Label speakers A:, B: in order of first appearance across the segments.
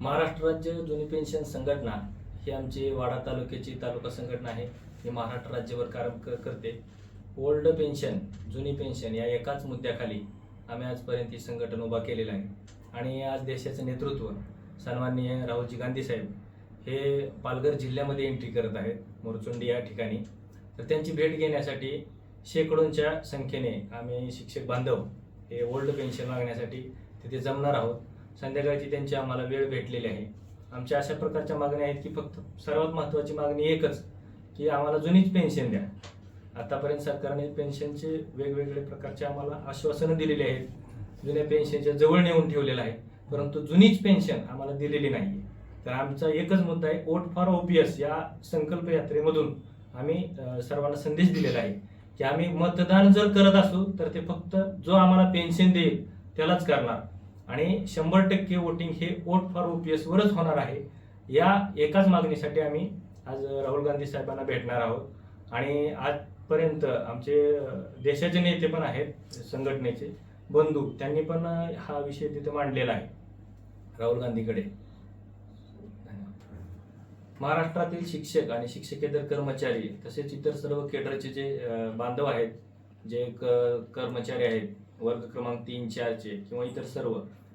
A: महाराष्ट्र राज्य जुनी पेन्शन संघटना ही आमची वाडा तालुक्याची तालुका संघटना आहे. ही महाराष्ट्र राज्यभर काम क- करते. ओल्ड पेन्शन जुनी पेन्शन या एकाच मुद्द्याखाली आम्ही आजपर्यंत ही संघटन उभा केलेलं आहे. आणि आज देशाचं नेतृत्व सन्माननीय राहुलजी गांधी साहेब हे पालघर जिल्ह्यामध्ये एंट्री करत आहेत मोरचुंडी या ठिकाणी. तर त्यांची भेट घेण्यासाठी शेकडोंच्या संख्येने आम्ही शिक्षक बांधव हे ओल्ड पेन्शन मागण्यासाठी तिथे जमणार आहोत. संध्याकाळची त्यांची आम्हाला वेळ भेटलेली आहे. आमच्या अशा प्रकारच्या मागण्या आहेत की फक्त सर्वात महत्त्वाची मागणी एकच की आम्हाला जुनीच पेन्शन द्या. आतापर्यंत सरकारने पेन्शनचे वेगवेगळे प्रकारचे आम्हाला आश्वासनं दिलेली आहेत. जुन्या पेन्शनच्या जवळ नेऊन ठेवलेलं आहे परंतु जुनीच पेन्शन आम्हाला दिलेली नाही तर आमचा एकच मुद्दा आहे वोट फॉर ओपीएस या संकल्प यात्रेमधून आम्ही सर्वांना संदेश दिलेला आहे की आम्ही मतदान जर करत असू तर ते फक्त जो आम्हाला पेन्शन देईल त्यालाच करणार. आणि शंभर टक्के वोटिंग हे वोट फॉर ओपीएस वरच होणार आहे. या एकाच मागणीसाठी आम्ही आज राहुल गांधी साहेबांना भेटणार आहोत. आणि आजपर्यंत आमचे देशाचे नेते पण आहेत संघटनेचे बंधू त्यांनी पण हा विषय तिथे मांडलेला आहे. राहुल गांधीकडे. महाराष्ट्रातील शिक्षक आणि शिक्षकेतर कर्मचारी तसेच इतर सर्व केडरचे जे बांधव आहेत जे क- कर्मचारी आहेत वर्ग क्रमांक तीन चारचे किंवा इतर सर्व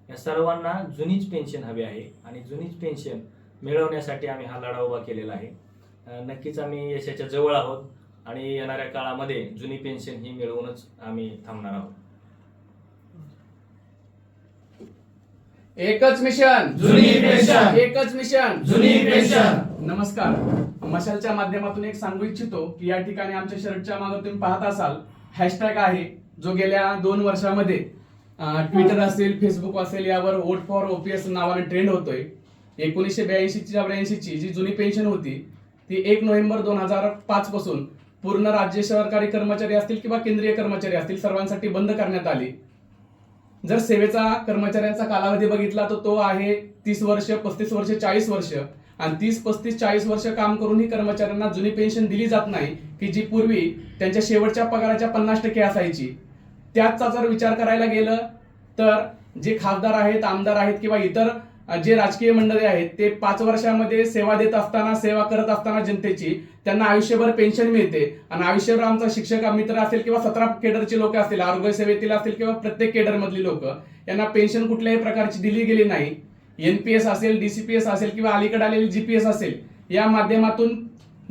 A: या सर्वांना जुनीच पेन्शन हवी आहे आणि जुनीच पेन्शन मिळवण्यासाठी आम्ही हा लढा उभा केलेला आहे. नक्कीच आम्ही यशाच्या जवळ आहोत आणि येणाऱ्या काळामध्ये जुनी पेन्शन ही मिळवूनच आम्ही थांबणार आहोत.
B: एकच मिशन.
C: जुनी पेन्शन.
B: एकच मिशन.
C: जुनी पेन्शन.
B: नमस्कार. मशालच्या माध्यमातून एक सांगू इच्छितो की या ठिकाणी आमच्या शर्टच्या मागे तुम्ही पाहत असाल. हॅशटॅग आहे जो गेल्या दोन वर्षामध्ये ट्विटर असेल फेसबुक असेल यावर वोट फॉर ओपीएस नावाने ट्रेंड होतोय. एकोणीसशे ब्याऐंशी ब्याऐंशीची जी जुनी पेन्शन होती ती एक नोव्हेंबर दोन हजार पाच पासून पूर्ण राज्य सरकारी कर्मचारी असतील किंवा केंद्रीय कर्मचारी असतील सर्वांसाठी बंद करण्यात आली. जर सेवेचा कर्मचाऱ्यांचा कालावधी बघितला तर तो आहे तीस वर्ष पस्तीस वर्ष चाळीस वर्ष. आणि तीस पस्तीस चाळीस वर्ष काम करूनही कर्मचाऱ्यांना जुनी पेन्शन दिली जात नाही की जी पूर्वी त्यांच्या शेवटच्या पगाराच्या पन्नास टक्के असायची. त्याचा जर विचार करायला गेलं तर जे खासदार आहेत आमदार आहेत किंवा इतर जे राजकीय मंडळी आहेत ते पाच वर्षामध्ये सेवा देत असताना सेवा करत असताना जनतेची त्यांना आयुष्यभर पेन्शन मिळते. आणि आयुष्यभर आमचा शिक्षक मित्र असेल किंवा सतरा केडरची लोक असतील आरोग्य सेवेतील असतील किंवा प्रत्येक केडरमधली लोक यांना पेन्शन कुठल्याही प्रकारची दिली गेली नाही. एनपीएस असेल डीसीपीएस असेल किंवा अलीकडे आलेली जीपीएस असेल या माध्यमातून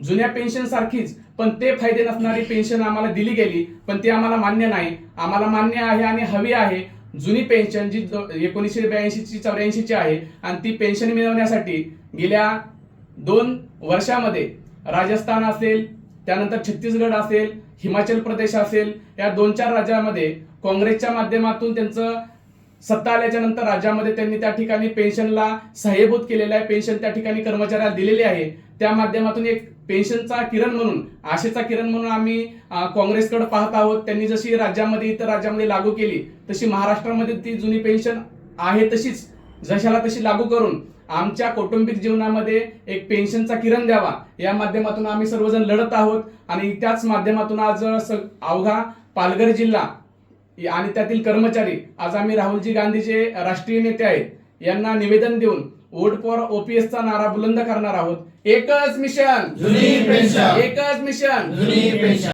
B: जुन्या पेन्शन सारखीच. पण ते फायदे नसणारी पेन्शन आम्हाला दिली गेली पण ती आम्हाला मान्य नाही. आम्हाला मान्य आहे आणि हवी आहे. जुनी पेन्शन जी एकोणीसशे ब्याऐंशीची चौऱ्याऐंशीची आहे आणि ती पेन्शन मिळवण्यासाठी गेल्या दोन वर्षामध्ये राजस्थान असेल त्यानंतर छत्तीसगड असेल हिमाचल प्रदेश असेल या दोन चार राज्यामध्ये काँग्रेसच्या माध्यमातून त्यांचं सत्ता आल्याच्यानंतर राज्यामध्ये त्यांनी त्या ठिकाणी पेन्शनला सहाय्यभूत केलेलं आहे. पेन्शन त्या ठिकाणी कर्मचाऱ्याला दिलेली आहे. त्या माध्यमातून एक पेन्शनचा किरण म्हणून आशेचा किरण म्हणून आम्ही काँग्रेसकडे पाहत आहोत. त्यांनी जशी राज्यामध्ये इतर राज्यामध्ये लागू केली तशी महाराष्ट्रामध्ये ती जुनी पेन्शन आहे तशीच. जशाला तशी लागू करून आमच्या कौटुंबिक जीवनामध्ये एक पेन्शनचा किरण द्यावा या माध्यमातून आम्ही सर्वजण लढत आहोत. आणि त्याच माध्यमातून आज अवघा पालघर जिल्हा आणि त्यातील कर्मचारी आज आम्ही राहुलजी गांधी जे राष्ट्रीय नेते आहेत. यांना निवेदन देऊन वोट फॉर ओपीएसचा नारा बुलंद करणार आहोत. एकच मिशन.
C: जुनी पेन्शन.
B: एकच मिशन.
C: जुनी पेन्शन.